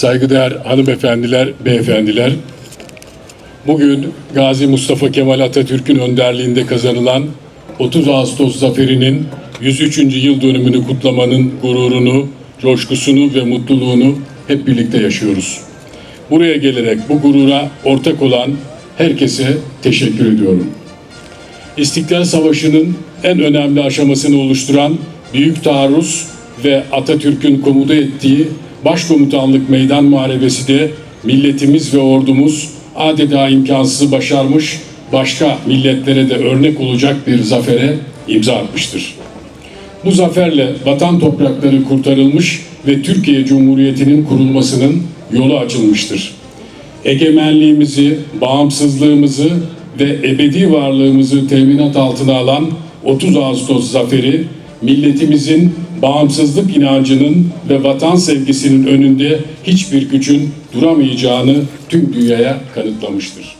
Saygıdeğer hanımefendiler, beyefendiler, bugün Gazi Mustafa Kemal Atatürk'ün önderliğinde kazanılan 30 Ağustos zaferinin 103. yıl dönümünü kutlamanın gururunu, coşkusunu ve mutluluğunu hep birlikte yaşıyoruz. Buraya gelerek bu gurura ortak olan herkese teşekkür ediyorum. İstiklal Savaşı'nın en önemli aşamasını oluşturan Büyük Taarruz ve Atatürk'ün komuta ettiği Başkomutanlık Meydan Muharebesi de milletimiz ve ordumuz adeta imkansızı başarmış, başka milletlere de örnek olacak bir zafere imza atmıştır. Bu zaferle vatan toprakları kurtarılmış ve Türkiye Cumhuriyeti'nin kurulmasının yolu açılmıştır. Egemenliğimizi, bağımsızlığımızı ve ebedi varlığımızı teminat altına alan 30 Ağustos zaferi milletimizin bağımsızlık inancının ve vatan sevgisinin önünde hiçbir gücün duramayacağını tüm dünyaya kanıtlamıştır.